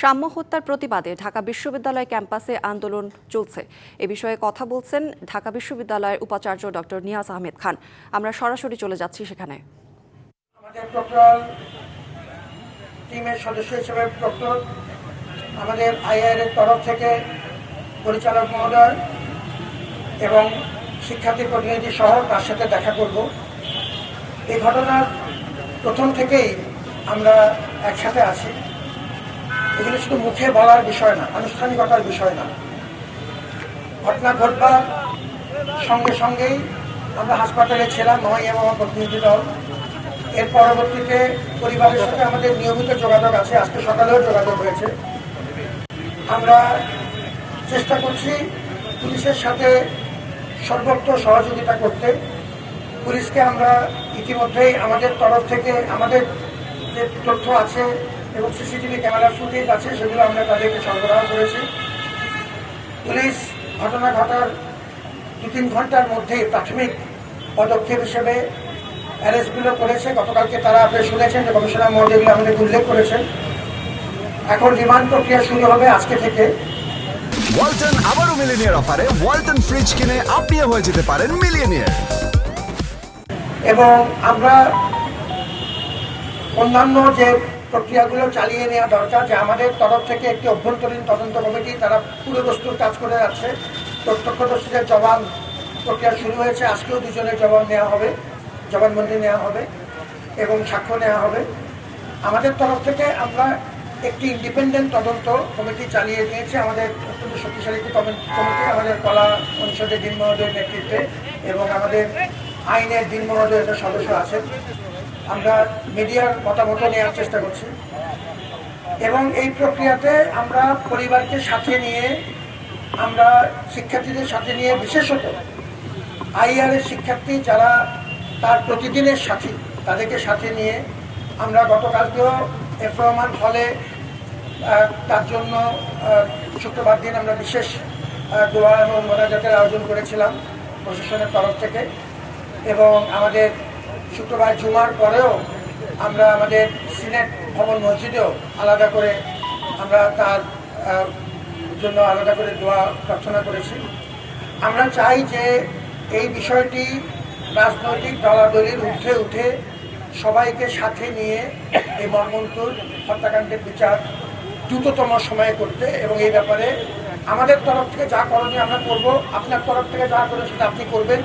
সাম্য হত্যার প্রতিবাদে ঢাকা বিশ্ববিদ্যালয় ক্যাম্পাসে আন্দোলন চলছে। এ বিষয়ে কথা বলছেন ঢাকা বিশ্ববিদ্যালয়ের উপাচার্য ডক্টর নিয়াজ আহমেদ খান। আমরা সরাসরি চলে যাচ্ছি সেখানে। প্রক্টর টিমের সদস্য হিসেবে প্রক্টর আমাদের আইআর এর তরফ থেকে পরিচালক মহোদয় এবং শিক্ষার্থী প্রতিনিধি সহ তার সাথে দেখা করব। এই ঘটনার প্রথম থেকেই আমরা একসাথে আছি। এগুলো শুধু মুখে বলার বিষয় না, আনুষ্ঠানিকতার বিষয় না। ঘটনা ঘটবার সঙ্গে সঙ্গেই আমরা হাসপাতালে ছিলাম নয় এবং আমার প্রতিনিধি দল। এর পরবর্তীতে পরিবারের সাথে আমাদের নিয়মিত যোগাযোগ আছে, আজকে সকালেও যোগাযোগ হয়েছে। আমরা চেষ্টা করছি পুলিশের সাথে সর্বোত্তর সহযোগিতা করতে। পুলিশকে আমরা ইতিমধ্যেই আমাদের তরফ থেকে আমাদের যে তথ্য আছে এবং সিসিটিভি ক্যামেরা ফুটেজ আছে সেগুলো আমরা তাদেরকে সরবরাহ করেছি। পুলিশ ঘটনা ঘটার দু তিন ঘণ্টার মধ্যে প্রাথমিক পদক্ষেপ হিসেবে অ্যারেস্টগুলো করেছে। গতকালকে তারা আপনি শুনেছেন যে কমিশনার মহোদয়গুলো আমাদের উল্লেখ করেছেন। এখন রিমান্ড প্রক্রিয়া শুরু হবে আজকে থেকে। ওয়ালটন আবারও মিলিনিয়ার অফারে। ওয়ালটন ফ্রিজ কিনে আপনিও হয়ে যেতে পারেন মিলিয়নিয়ার। এবং আমরা অন্যান্য যে প্রক্রিয়াগুলো চালিয়ে নেওয়া দরকার, যে আমাদের তরফ থেকে একটি অভ্যন্তরীণ তদন্ত কমিটি, তারা পুরো বস্তুর কাজ করে যাচ্ছে। প্রত্যক্ষদর্শীদের জবান প্রক্রিয়া শুরু হয়েছে, আজকেও দুজনের জবান নেওয়া হবে, জবানবন্দি নেওয়া হবে এবং সাক্ষ্য নেওয়া হবে। আমাদের তরফ থেকে আমরা একটি ইন্ডিপেন্ডেন্ট তদন্ত কমিটি চালিয়ে নিয়েছি আমাদের অত্যন্ত শক্তিশালী একটি কমিটি, আমাদের কলা অনুষদের দিন মহোদয়ের নেতৃত্বে এবং আমাদের আইনের দিন একটা সদস্য আছেন আমরা মিডিয়ার মতামত নেওয়ার চেষ্টা করছি। এবং এই প্রক্রিয়াতে আমরা পরিবারকে সাথে নিয়ে, আমরা শিক্ষার্থীদের সাথে নিয়ে বিশেষত আইআর এর শিক্ষার্থী যারা তার প্রতিদিনের সাথী, তাদেরকে সাথে নিয়ে আমরা গতকালকেও এফ রহমান হলে তার জন্য শুক্রবার দিন আমরা বিশেষ দোয়া এবং মোনাজাতের আয়োজন করেছিলাম প্রশাসনের তরফ থেকে। এবং আমাদের শুক্রবার জুমার পরেও আমরা আমাদের সিনেট ভবন মসজিদেও আলাদা করে আমরা তার জন্য আলাদা করে দোয়া প্রার্থনা করেছি। আমরা চাই যে এই বিষয়টি রাজনৈতিক দলাদলির ঊর্ধ্বে উঠে সবাইকে সাথে নিয়ে এই মর্মন্তুর হত্যাকাণ্ডের বিচার দ্রুততম সময়ে করতে এবং এই ব্যাপারে আমাদের তরফ থেকে যা করণীয় আমরা করব, আপনার তরফ থেকে যা করে সেটা আপনি করবেন।